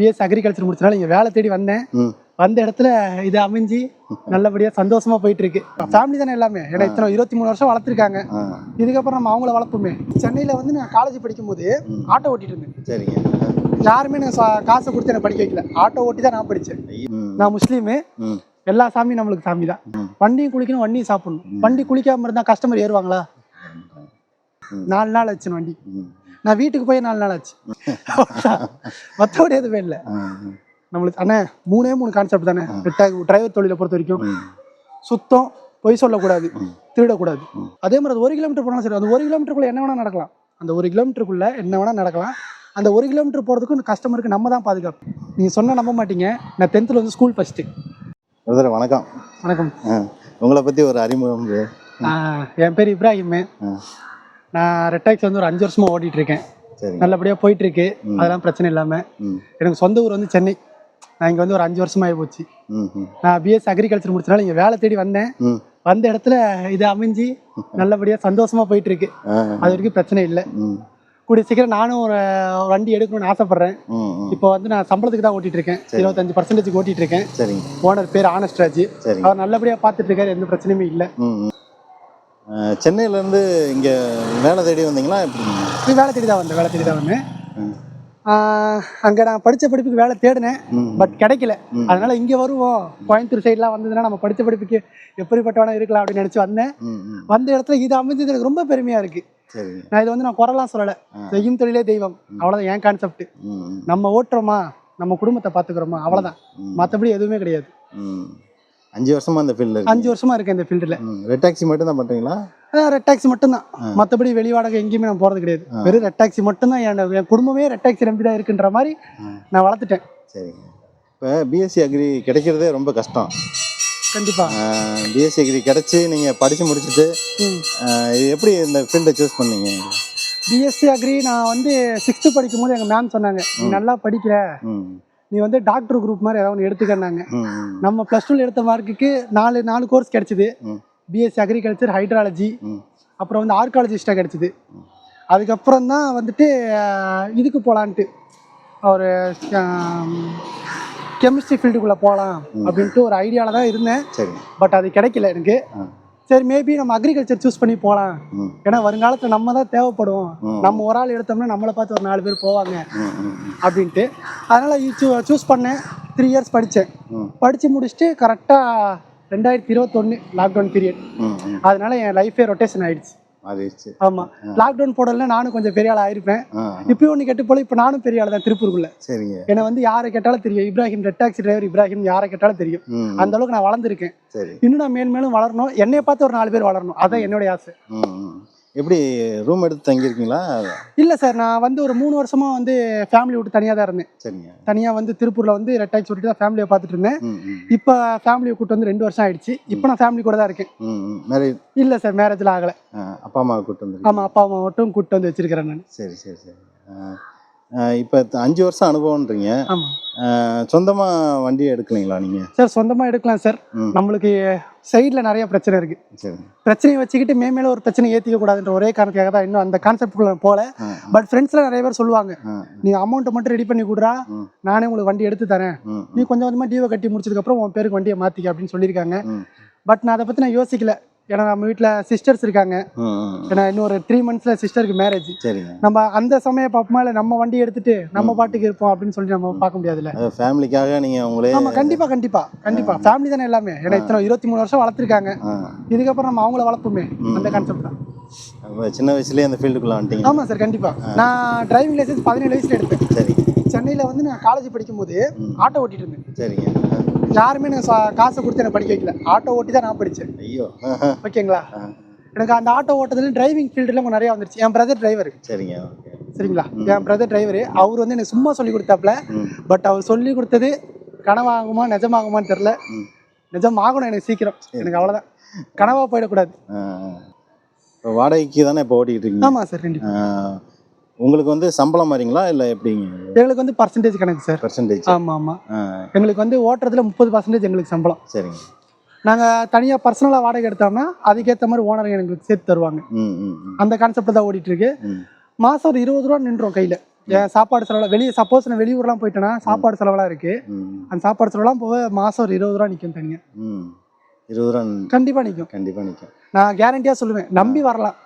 PS agriculture முடிச்சனால இங்கே வேலை தேடி வந்தேன். வந்த இடத்துல இது அமைஞ்சு நல்லபடியாக சந்தோஷமா போயிட்டு இருக்கு ஃபேமிலி தானே எல்லாமே. ஏன்னா இத்தனை இருபத்தி மூணு வருஷம் வளர்த்துருக்காங்க. இதுக்கப்புறம் நம்ம அவங்கள வளர்ப்போமே. சென்னையில் வந்து நான் காலேஜ் படிக்கும்போது ஆட்டோ ஓட்டிட்டு இருந்தேன். சரிங்க. யாருமே சா- காசை கொடுத்து எனக்கு படிக்க வைக்கல. ஆட்டோ ஓட்டி தான் நான் படித்தேன். நான் முஸ்லீமு. எல்லா சாமியும் நம்மளுக்கு சாமி தான். வண்டியும் குளிக்கணும் வண்டியும் சாப்பிடணும். வண்டி குளிக்காம இருந்தா கஸ்டமர் ஏறுவாங்களா? நாலு நாள் ஆச்சு வண்டி. நான் வீட்டுக்கு போய் நாலு நாள் ஆச்சு. மற்றபடி எதுவுமே இல்லை. நம்மளுக்கு அண்ணே மூணே மூணு கான்செப்ட் தானே. டிரைவர் தொழிலை பொறுத்த வரைக்கும் சுத்தம் பொய் சொல்லக்கூடாது திருடக்கூடாது. அதே மாதிரி அது ஒரு கிலோமீட்டர் போனாலும் சரி அந்த ஒரு கிலோமீட்டருக்குள்ள என்ன வேணா நடக்கலாம். அந்த ஒரு கிலோமீட்டருக்குள்ள என்ன வேணா நடக்கலாம். அந்த ஒரு கிலோமீட்டர் போகிறதுக்கும் இந்த கஸ்டமருக்கு நம்ம தான் பாதுகாப்பு. நீங்கள் சொன்னால் நம்ப மாட்டீங்க. நான் டென்த்தில் வந்து ஸ்கூல் ஃபஸ்ட்டு பிரதர் வணக்கம். வணக்கம். உங்களை பற்றி ஒரு அறிமுகம் என் பேர் இப்ராஹிம். நான் ரெட்டாக்ஸ் வந்து ஒரு அஞ்சு வருஷமா ஓட்டிட்டு இருக்கேன் சரிங்க நல்லபடியாக போயிட்டு இருக்கு அதெல்லாம் பிரச்சனை இல்லாமல் ம். எனக்கு சொந்த ஊர் வந்து சென்னை. நான் இங்கே வந்து ஒரு அஞ்சு வருஷமா ஆகி போச்சு. ம் ம். நான் பிஎஸ் அக்ரிகல்ச்சர் முடிச்சனால இங்கே வேலை தேடி வந்தேன். வந்த இடத்துல இது அமைஞ்சு நல்லபடியாக சந்தோஷமா போயிட்டு இருக்கு அது வரைக்கும் பிரச்சனை இல்லை. கூடிய சீக்கிரம் நானும் ஒரு வண்டி எடுக்கணும்னு ஆசைப்படுறேன். இப்போ வந்து நான் சம்பளத்துக்கு தான் ஓட்டிட்டு இருக்கேன் இருபத்தஞ்சு பர்சன்டேஜ் ஓட்டிட்டு இருக்கேன் ஓனர் பேர் ஆனஸ்ட் ராஜ். அவர் நல்லபடியாக பார்த்துட்டு இருக்காரு எந்த பிரச்சனையுமே இல்லை. சென்னையிலேருந்து இங்கே வேலை தேடி வந்தீங்களா? எப்படிங்க நீ வேலை தேடி தான் வந்தேன் வேலை தேடி தான் வந்தேன். அங்கே நான் படித்த படிப்புக்கு வேலை தேடினேன் பட் கிடைக்கல. அதனால இங்கே வருவோம். கோயம்புத்தூர் சைட்லாம் வந்ததுன்னா நம்ம படித்த படிப்புக்கு எப்படிப்பட்டவனா இருக்கலாம் அப்படின்னு நினச்சி வந்தேன். வந்த இடத்துல இது அமைஞ்சது எனக்கு ரொம்ப பெருமையாக இருக்குது சரிங்க நான் இது வந்து நான் குறைலாம் சொல்லலை. செய்யும் தொழிலே தெய்வம். அவ்வளோதான் என் கான்செப்ட் நம்ம ஓட்டுறோமா? நம்ம குடும்பத்தை பார்த்துக்கிறோமா? அவ்வளோதான் ம். மற்றபடி எதுவுமே கிடையாது. அஞ்சு வருஷமா அந்த ஃபீல்டில் இருக்கு அஞ்சு வருஷமா இருக்கேன் இந்த ஃபீல்டில் ரெட் டாக்ஸி மட்டும் தான் பண்ணுறீங்களா ரெட் டாக்ஸி மட்டும்தான். மற்றபடி வெளி வாடகை எங்கேயுமே நான் போகிறது கிடையாது. வெறும் ரெட் டாக்ஸி மட்டும்தான் என் குடும்பமே ரெட் டாக்ஸி நம்பி தான் இருக்குன்ற மாதிரி நான் வளர்த்துட்டேன். சரிங்க. இப்போ பிஎஸ்சி அக்ரி கிடைக்கிறதே ரொம்ப கஷ்டம். கண்டிப்பாக பிஎஸ்சி அக்ரி கிடச்சி நீங்கள் படித்து முடிச்சுட்டு எப்படி இந்த ஃபீல்டை சூஸ் பண்ணீங்க? பிஎஸ்சி அக்ரி நான் வந்து சிக்ஸ்த்து படிக்கும் போது எங்கள் மேம் சொன்னாங்க நீ நல்லா படிக்கிற. ம். நீ வந்து டாக்டர் குரூப் மாதிரி ஏதாவது ஒன்று எடுத்துக்கன்னாங்க. நம்ம ப்ளஸ் டூவில் எடுத்த மார்க்குக்கு நாலு நாலு கோர்ஸ் கிடைச்சிது. பிஎஸ்சி அக்ரிகல்ச்சர் ஹைட்ராலஜி அப்புறம் வந்து ஆர்காலஜிஸ்டாக கிடைச்சிது. அதுக்கப்புறம் தான் வந்துட்டு இதுக்கு போகலான்ட்டு ஒரு கெமிஸ்ட்ரி ஃபீல்டுக்குள்ளே போகலாம் அப்படின்ட்டு ஒரு ஐடியாவில் தான் இருந்தேன். பட் அது கிடைக்கல எனக்கு. சரி மேபி நம்ம அக்ரிகல்ச்சர் சூஸ் பண்ணி போகலாம் ஏன்னா வருங்காலத்தில் நம்ம தான் தேவைப்படுவோம் ம். நம்ம ஒரு ஆள் எடுத்தோம்னா நம்மளை பார்த்து ஒரு நாலு பேர் போவாங்க. அப்படின்ட்டு. அதனால் சூஸ் பண்ணேன். த்ரீ இயர்ஸ் படித்தேன் படித்து முடிச்சுட்டு கரெக்டாக ரெண்டாயிரத்தி இருபத்தொன்று லாக்டவுன் பீரியட் அதனால என் லைஃபே ரொட்டேஷன் ஆயிடுச்சு. மாறிடுச்சு. ஆமாம் லாக்டவுன் போடல நானும் கொஞ்சம் பெரிய ஆள் ஆயிருப்பேன். இப்பயும் ஒன்று கெட்டு போல இப்போ நானும் பெரிய ஆள் தான் திருப்பூருக்குள்ள. சரிங்க. என்னை வந்து யாரை கேட்டாலும் தெரியும். Ibrahim red taxi driver Ibrahim யாரை கேட்டாலும் தெரியும். அந்த அளவுக்கு நான் வளர்ந்துருக்கேன். இன்னும் நான் மேல் மேலும் வளரணும். என்னைய பார்த்து ஒரு நாலு பேர் வளரணும். அதான் என்னுடைய ஆசை. எப்படி ரூம் எடுத்து தங்கியிருக்கீங்களா? இல்லை சார் நான் வந்து ஒரு மூணு வருஷமா வந்து ஃபேமிலி விட்டு தனியாக தான் இருந்தேன். சரிங்க. தனியாக வந்து திருப்பூரில் வந்து ரெட் டாக்ஸி விட்டுட்டு தான் ஃபேமிலியை பார்த்துட்டு இருந்தேன். இப்போ ஃபேமிலியை கூட்டு வந்து ரெண்டு வருஷம் ஆயிடுச்சு. இப்போ நான் ஃபேமிலி கூட தான் இருக்கேன் மேரேஜ் இல்லை சார் மேரேஜில் ஆகலை. அப்பா அம்மாவை கூட்டு வந்துருக்கீங்க. ஆமாம் அப்பா அம்மா மட்டும் கூட்டு வந்து வச்சிருக்கிறேன் நான். சரி சரி சரி. இப்போ அஞ்சு வருஷம் அனுபவம்ன்றீங்க. சொந்தமாக வண்டி எடுக்கலைங்களா நீங்கள் சார் சொந்தமாக எடுக்கலாம் சார். நம்மளுக்கு சைடில் நிறைய பிரச்சனை இருக்கு. சரி. பிரச்சனையை வச்சுக்கிட்டு மே மேல ஒரு பிரச்சனை ஏற்றிக்க கூடாதுன்ற ஒரே காரணத்துக்காக தான் இன்னும் அந்த கான்செப்டுக்குள்ள போல ஆ பட் ஃப்ரெண்ட்ஸில் நிறைய பேர் சொல்லுவாங்க நீ அமௌண்ட்டை மட்டும் ரெடி பண்ணி கொடுறா. நானே உங்களுக்கு வண்டி எடுத்து தரேன். நீ கொஞ்சம் கொஞ்சமாக டியூவை கட்டி முடிச்சதுக்கப்புறம் உன் பேருக்கு வண்டியை மாற்றிக்க அப்படின்னு சொல்லியிருக்காங்க. பட் நான் அதை பற்றி நான் யோசிக்கல. ஏன்னா நம்ம வீட்டில் சிஸ்டர்ஸ் இருக்காங்க. ஏன்னா இன்னும் ஒரு த்ரீ மந்த்ஸில் சிஸ்டருக்கு மேரேஜ் சரிங்க. நம்ம அந்த சமயம் பார்ப்போமா? இல்லை நம்ம வண்டி எடுத்துட்டு நம்ம பாட்டுக்கு இருப்போம் அப்படின்னு சொல்லி நம்ம பார்க்க முடியாதுல்ல. ஃபேமிலிக்காக நீங்கள் உங்களே ஆமா கண்டிப்பா கண்டிப்பா கண்டிப்பா. ஃபேமிலி தானே எல்லாமே. ஏன்னா இத்தனை இருபத்தி மூணு வருஷம் வளர்த்துருக்காங்க. இதுக்கப்புறம் நம்ம அவங்கள வளர்ப்போமே. அந்த கான்செப்ட் தான். சின்ன வயசுலேயே அந்த ஃபீல்டுக்குள்ளே வந்துட்டீங்க. ஆமா சார் கண்டிப்பா. நான் டிரைவிங் லைசன்ஸ் பதினேழு வயசுல எடுத்தேன். சரிங்க சென்னையில வந்து நான் காலேஜ் படிக்கும்போது ஆட்டோ ஓட்டிட்டு இருந்தேன். சரிங்க. யாருமே எனக்கு காசை கொடுத்து எனக்கு படிக்க வைக்கல. ஆட்டோ ஓட்டி தான் நான் படித்தேன் ஐயோ. ஓகேங்களா. எனக்கு அந்த ஆட்டோ ஓட்டத்துல டிரைவிங் ஃபீல்டுல நிறைய வந்துருச்சு. என் பிரதர் டிரைவர் சரிங்க சரிங்களா? என் பிரதர் டிரைவர் அவர் வந்து எனக்கு சும்மா சொல்லி கொடுத்தாப்ல பட் அவர் சொல்லி கொடுத்தது கனவாகுமா நிஜமாகுமான்னு தெரில நிஜம் ஆகணும் எனக்கு சீக்கிரம். எனக்கு அவ்வளோதான் கனவா போயிடக்கூடாது. வாடகைக்கு தானே இப்போ ஓட்டிக்கிட்டு இருக்கீங்க? ஆமா சார் கண்டிப்பா. ஆ, உங்களுக்கு வந்து சம்பளம் மாதிரிங்களா இல்லை எப்படிங்க எங்களுக்கு வந்து பர்சன்டேஜ் கணக்கு சார். பர்சன்டேஜ் ஆமா ஆமா. எங்களுக்கு வந்து ஓட்டுறதுல முப்பது பர்சன்டேஜ் எங்களுக்கு சம்பளம். சரிங்க. நாங்க தனியா பர்சனலா வாடகை எடுத்தோம்னா அதுக்கேற்ற மாதிரி ஓனர் எங்களுக்கு சேர்த்து தருவாங்க. அந்த கான்செப்ட் தான் ஓடிட்டு இருக்கு ம். மாசம் ஒரு இருபது ரூபா நின்றோம் கையில. சாப்பாடு செலவு வெளியே சப்போஸ் நான் வெளியூர்லாம் போயிட்டேன்னா சாப்பாடு செலவெல்லாம் இருக்கு. அந்த சாப்பாடு செலவுலாம் போக மாசம் ஒரு இருபது ரூபா நிற்கும் தனியா. ம். இருபது ரூபா கண்டிப்பா நிற்கும் கண்டிப்பாக நிற்கும் நான் கேரண்டியா சொல்லுவேன். நம்பி வரலாம்.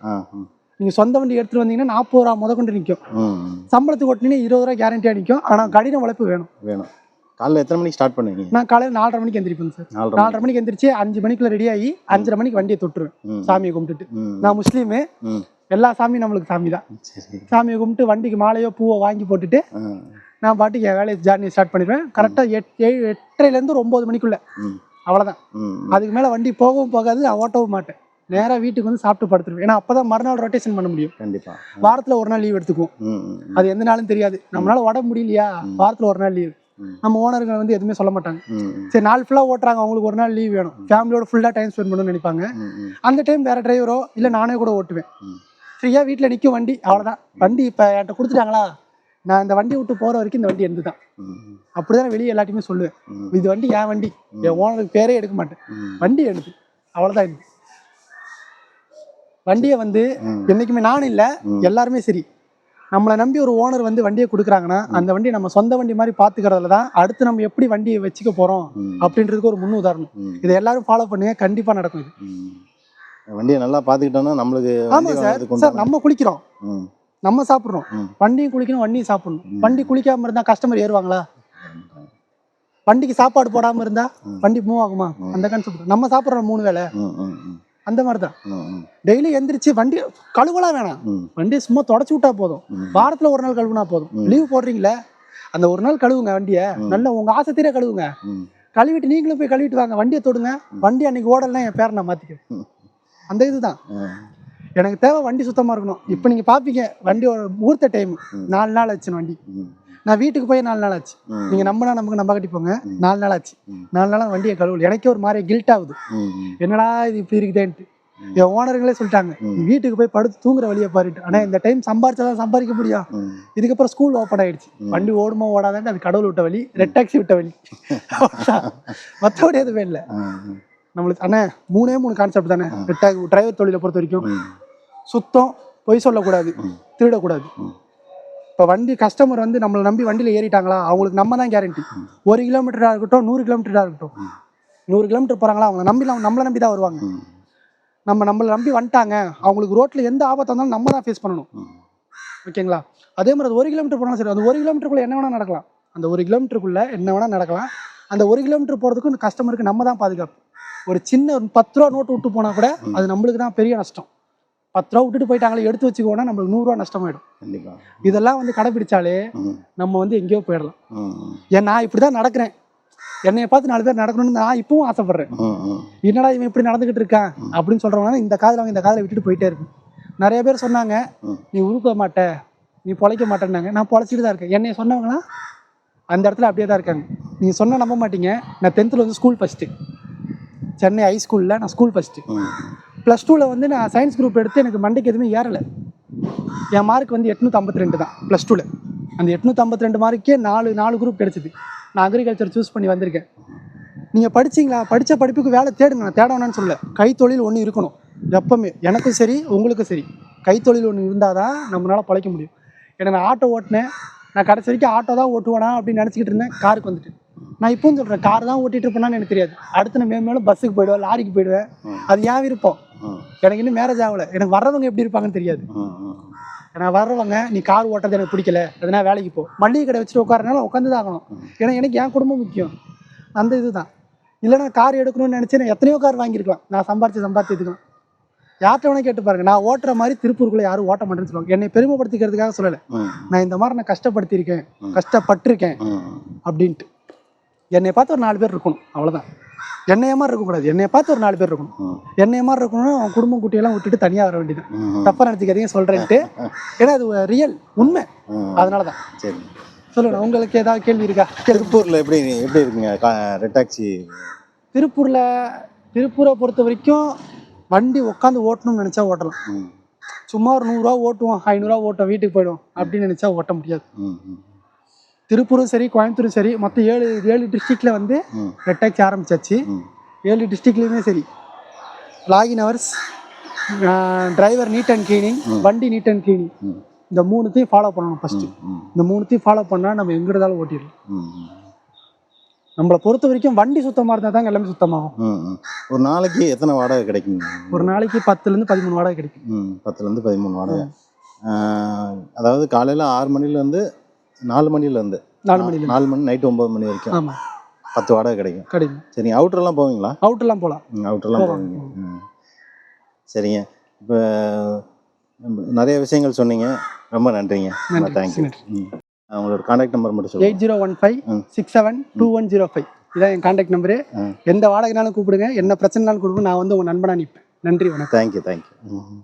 ஆ ம் நீங்க சொந்த வண்டி எடுத்துட்டு வந்தீங்கன்னா நாற்பது ரூபா முத கொண்டு நிற்கும். சம்பளத்துக்கு ஓட்டினீங்கன்னா இருபது ரூபா கேரண்டியா நிற்கும் ஆனா கடின உழைப்பு வேணும். வேணும். காலைல எத்தனை மணிக்கு ஸ்டார்ட் பண்ணுவீங்க? நான் காலையில் நாலரை மணிக்கு எந்திரிப்பேன் சார். நாலரை மணிக்கு. எந்திரிச்சு அஞ்சு மணிக்குள்ள ரெடி ஆகி அஞ்சரை மணிக்கு வண்டியை தொட்டுருவேன். சாமியை கும்பிட்டுட்டு. நான் முஸ்லீமு. எல்லா சாமியும் நம்மளுக்கு சாமி தான். சாமியை கும்பிட்டு வண்டிக்கு மாலையோ பூவோ வாங்கி போட்டுட்டு நான் பாட்டுக்கு என் வேலையை ஜார்னி ஸ்டார்ட் பண்ணிடுவேன். கரெக்டாக எட் ஏழு எட்டரைலேருந்து ஒம்பது மணிக்குள்ள. அவ்வளோதான் அதுக்கு மேலே வண்டி போகவும் போகாது நான் ஓட்டவும் மாட்டேன். நேராக வீட்டுக்கு வந்து சாப்பிட்டு படுத்துருவேன். ஏன்னா அப்போ தான் மறுநாள் ரொட்டேஷன் பண்ண முடியும். கண்டிப்பாக வாரத்தில் ஒரு நாள் லீவ் எடுத்துக்குவோம். அது எந்த நாளும் தெரியாது. நம்மளால உடம்பு முடியலையா? வாரத்தில் ஒரு நாள் லீவ். நம்ம ஓனருங்க வந்து எதுவுமே சொல்ல மாட்டாங்க. சரி நாள் ஃபுல்லாக ஓட்டுறாங்க. அவங்களுக்கு ஒரு நாள் லீவ் வேணும். ஃபேமிலியோட ஃபுல்லாக டைம் ஸ்பெண்ட் பண்ணணும்னு நினைப்பாங்க. அந்த டைம் வேற டிரைவரோ இல்லை நானே கூட ஓட்டுவேன். ம். ஃப்ரீயாக வீட்டில் நிற்கும் வண்டி? அவ்வளோதான் வண்டி இப்போ என்கிட்ட கொடுத்துட்டாங்களா? நான் இந்த வண்டி விட்டு போகிற வரைக்கும் இந்த வண்டி எந்து தான் அப்படிதான் வெளியே எல்லாத்தையுமே சொல்லுவேன். இது வண்டி என் வண்டி. என் ஓனருக்கு பேரே எடுக்க மாட்டேன். வண்டி எடுத்து. அவ்வளோதான் இது வண்டியை வந்து. என்னைக்குமே நானும் இல்லை எல்லாருமே சரி. நம்மளை நம்பி ஒரு ஓனர் வந்து வண்டியை கொடுக்குறாங்கன்னா அந்த வண்டியை நம்ம சொந்த வண்டி மாதிரி பார்த்துக்கிறதுல தான் அடுத்து நம்ம எப்படி வண்டியை வச்சுக்க போகிறோம். அப்படின்றதுக்கு ஒரு முன் உதாரணம். இதை எல்லாரும் ஃபாலோ பண்ணுங்க கண்டிப்பாக நடக்கும் இது. வண்டியை நல்லா பார்த்துக்கிட்டோம்னா நம்மளுக்கு ஆமாம் சார். நம்ம குளிக்கிறோம். நம்ம சாப்பிட்றோம். வண்டியும் குளிக்கணும் வண்டியும் சாப்பிடணும். வண்டி குளிக்காம இருந்தா கஸ்டமர் ஏறுவாங்களா? வண்டிக்கு சாப்பாடு போடாம இருந்தா வண்டி மூவ் ஆகுமா? அந்த கான்செப்ட் நம்ம சாப்பிட்றோம் மூணு ம். அந்த மாதிரி தான் டெய்லி எந்திரிச்சு வண்டி கழுவலாம் வேணாம். வண்டியை சும்மா தொடச்சு விட்டா போதும். வாரத்துல ஒரு நாள் கழுவுனா போதும். லீவ் போடுறீங்களே? அந்த ஒரு நாள் கழுவுங்க வண்டியை. நல்ல உங்க ஆசை தீர கழுவுங்க. கழுவிட்டு நீங்களும் போய் கழுவிட்டு வாங்க. வண்டியை தொடுங்க. வண்டி அன்னைக்கு ஓடலாம் என் பேரை நான் மாத்திக்கிறேன். அந்த இதுதான். எனக்கு தேவை வண்டி சுத்தமா இருக்கணும். இப்போ நீங்க பாப்பீங்க. வண்டியோட முகூர்த்த டைம் நாலு நாள் ஆச்சு வண்டி. நான் வீட்டுக்கு போய் நாலு நாள் ஆச்சு. நீங்க நம்பினா நமக்கு நம்ப கட்டி போங்க நாலு நாள் ஆச்சு. நாலு நாளா வண்டியை கழுவல. எனக்கே ஒரு மாதிரி கில்ட் ஆகுது. என்னடா இது இப்படி இருக்குதேன்ட்டு. என் ஓனருங்களே சொல்லிட்டாங்க வீட்டுக்கு போய் படுத்து தூங்குற வழியை பாருட்டு ஆனா இந்த டைம் சம்பாரிச்சாதான் சம்பாதிக்க முடியும். இதுக்கப்புறம் ஸ்கூல் ஓப்பன் ஆயிடுச்சு. வண்டி ஓடுமோ ஓடாதான்ட்டு அது கடவுள் விட்ட வழி ரெட் டாக்ஸி விட்ட வழி. மற்றபடி எதுவுமே இல்லை. நம்மளுக்கு அண்ணே மூணே மூணு கான்செப்ட் தானே. ரெட் டாக் டிரைவர் தொழிலை பொறுத்த வரைக்கும். சுத்தம் பொய் சொல்லக்கூடாது. திருடக்கூடாது. இப்போ வண்டி கஸ்டமர் வந்து நம்மளை நம்பி வண்டியில் ஏறிட்டாங்களா? அவங்களுக்கு நம்ம தான் கேரண்டி ஒரு கிலோமீட்டராக இருக்கட்டும் நூறு கிலோமீட்டராக இருக்கட்டும். நூறு கிலோமீட்டர் போகிறாங்களா அவங்க நம்பி நம்மளை நம்பி தான் வருவாங்க. நம்ம நம்மளை நம்பி வந்துட்டாங்க. அவங்களுக்கு ரோட்டில் எந்த ஆபத்தாக இருந்தாலும் நம்ம தான் ஃபேஸ் பண்ணணும். ஓகேங்களா? அதே மாதிரி அது ஒரு கிலோமீட்டர் போனாலும் சரி அந்த ஒரு கிலோமீட்டருக்குள்ளே என்ன வேணால் நடக்கலாம். அந்த ஒரு கிலோமீட்டருக்குள்ளே என்ன வேணால் நடக்கலாம். அந்த ஒரு கிலோமீட்டர் போகிறதுக்கு இந்த கஸ்டமருக்கு நம்ம தான் பாதுகாப்பு. ஒரு சின்ன ஒரு பத்து ரூபா நோட்டு விட்டு போனால் கூட அது நம்மளுக்கு தான் பெரிய நஷ்டம். பத்து ரூபா விட்டுட்டு போயிட்டாங்களே எடுத்து வச்சுக்கோனா நம்மளுக்கு நூறுரூவா நஷ்டமாயிடும். கண்டிப்பா. இதெல்லாம் வந்து கடைபிடிச்சாலே ம். நம்ம வந்து எங்கேயோ போயிடலாம். ஏன் நான் இப்படி தான் நடக்கிறேன். என்னைய பார்த்து நாலு பேர் நடக்கணும்னு நான் இப்பவும் ஆசைப்படுறேன். என்னடா இவன் இப்படி நடந்துகிட்டு இருக்கான் அப்படின்னு சொல்றவங்க இந்த காதில் அவங்க இந்த காதில் விட்டுட்டு போயிட்டே இருக்கும். நிறைய பேர் சொன்னாங்க. நீ உருப்ப மாட்ட நீ பொழைக்க மாட்டேன்னாங்க. நான் பொழைச்சிட்டு தான் இருக்கேன். என்னைய சொன்னவங்களாம் அந்த இடத்துல அப்படியே தான் இருக்காங்க. நீங்கள் சொன்ன நம்ப மாட்டீங்க. நான் டென்த்தில் வந்து ஸ்கூல் ஃபஸ்ட்டு சென்னை ஹை ஸ்கூலில் நான் ஸ்கூல் ஃபஸ்ட்டு ப்ளஸ் டூவில் வந்து நான் சயின்ஸ் குரூப் எடுத்து எனக்கு மண்டைக்கு எதுவுமே ஏறலை. என் மார்க் வந்து எட்நூற்றி ரெண்டு தான் ப்ளஸ் டூவில் அந்த எட்நூற்றி ரெண்டு மார்க்கே நாலு நாலு குரூப் கிடைச்சிது. நான் அக்ரிகல்ச்சர் சூஸ் பண்ணி வந்திருக்கேன். நீங்கள் படிச்சீங்களா? படித்த படிப்புக்கு வேலை தேடுங்க நான் தேட வேணாம்னு சொல்லல. கைத்தொழில் ஒன்று இருக்கணும். எப்பவுமே. எனக்கும் சரி உங்களுக்கும் சரி. கைத்தொழில் ஒன்று இருந்தால் தான் நம்மளால் பழைக்க முடியும். ஏன்னா நான் ஆட்டோ ஓட்டினேன். நான் கடைசி வரைக்கும் ஆட்டோ தான் ஓட்டுவேனா அப்படின்னு நினச்சிக்கிட்டு இருந்தேன். காருக்கு வந்துட்டு நான் இப்பவும் சொல்கிறேன் கார் தான் ஓட்டிட்டு இருப்பேனான்னு எனக்கு தெரியாது. அடுத்து நான் மேலும் பஸ்ஸுக்கு போயிடுவேன் லாரிக்கு போயிடுவேன். அது ஏன் விருப்பம்? எனக்கு இன்னும் மேரேஜ் ஆகல. எனக்கு வர்றவங்க எப்படி இருப்பாங்கன்னு தெரியாது. நான் வர்றவங்க நீ கார் ஓட்டுறது எனக்கு பிடிக்கல. எதனா வேலைக்கு போ. மளிகை கடை வச்சுட்டு உட்காரனால உட்காந்து தான் ஆகணும். ஏன்னா எனக்கு என் குடும்பம் முக்கியம். அந்த இதுதான். இல்லைன்னா கார் எடுக்கணும்னு நினச்சி நான் எத்தனையோ கார் வாங்கியிருக்கலாம். நான் சம்பாரிச்சு சம்பாரிச்சதுக்கும் யார்கிட்ட வேணா கேட்டு பாருங்க. நான் ஓட்டுற மாதிரி திருப்பூருக்குள்ள யாரும் ஓட்ட மாட்டேன்னு சொல்லுவாங்க. என்னை பெருமைப்படுத்திக்கிறதுக்காக சொல்லலை. நான் இந்த மாதிரி நான் கஷ்டப்படுத்தியிருக்கேன். கஷ்டப்பட்டிருக்கேன். அப்படின்ட்டு. என்னை பார்த்து ஒரு நாலு பேர் இருக்கணும். அவ்வளோதான் என்னைய மாதிரி இருக்கக்கூடாது. என்னைய பார்த்து ஒரு நாலு பேர் இருக்கணும். என்னைய மாதிரி இருக்கணும்னா அவன் குடும்பம் குட்டியெல்லாம் விட்டுட்டு தனியாக வர வேண்டியது ம் தப்பா நினச்சிக்காதீங்க சொல்கிறேன்ட்டு ஏன்னா அது ரியல் உண்மை. அதனால தான். சரி. சொல்லுங்க உங்களுக்கு ஏதாவது கேள்வி இருக்கா? திருப்பூர்ல எப்படி எப்படி இருக்குங்க? Red taxi. திருப்பூரில் திருப்பூரை பொறுத்த வரைக்கும் வண்டி உட்காந்து ஓட்டணும்னு நினச்சா ஓட்டலாம். சும்மா ஒரு நூறுரூவா ஓட்டுவோம் ஐநூறுரூவா ஓட்டும் வீட்டுக்கு போயிடும் அப்படின்னு நினச்சா ஓட்ட முடியாது. திருப்பூரும் சரி கோயம்புத்தூரும் சரி மொத்தம் ஏழு ஏழு டிஸ்ட்ரிக்டில் வந்து ரெட் டாக்ஸி ஆரம்பிச்சாச்சு. ஏழு டிஸ்ட்ரிக்ட்லேயுமே சரி. Login hours driver need and cleaning வண்டி நீட் அண்ட் க்ளீனிங் இந்த மூணுத்தையும் ஃபாலோ பண்ணணும் ஃபர்ஸ்ட் ம் இந்த மூணுத்தையும் ஃபாலோ பண்ணா நம்ம எங்க இருந்தாலும் ஓட்டிடலாம். நம்மளை பொறுத்த வரைக்கும் வண்டி சுத்தமா இருந்தா தாங்க எல்லாமே சுத்தமாகும். ஒரு நாளைக்கு எத்தனை வாடகை கிடைக்கும்? ஒரு நாளைக்கு பத்துல இருந்து பதிமூணு வாடகை கிடைக்கும். பத்துலேருந்து பதிமூணு வாடகை. அதாவது காலையில் ஆறு மணிலேருந்து நாலு மணிலேருந்து நாலு மணில நாலு மணி நைட்டு ஒம்பது மணி வரைக்கும். ஆமா. பத்து வாடகை கிடைக்கும். கிடைக்கும். சரிங்க அவுட்டர்லாம் போவீங்களா? அவுட் எல்லாம் போலாம். ம், அவுட்டர்லாம். போவீங்க. ம். சரிங்க. இப்போ நிறைய விஷயங்கள் சொன்னீங்க. ரொம்ப நன்றிங்க. ரொம்ப நன்றி, தேங்க்யூ நன்றி. ம். உங்களோட கான்டாக்ட் நம்பர் மட்டும் சொல்லுங்கள் eight zero one five hmm. Six seven two one zero five. இதான் என் கான்டாக்ட் நம்பரு ம். எந்த வாடகைனாலும் கூப்பிடுங்க. என்ன பிரச்சனைனாலும் கூப்பிடுங்க. நான் வந்து உங்க நண்பனா நிற்பேன் நன்றி வணக்கம். தேங்க்யூ தேங்க்யூ ம்.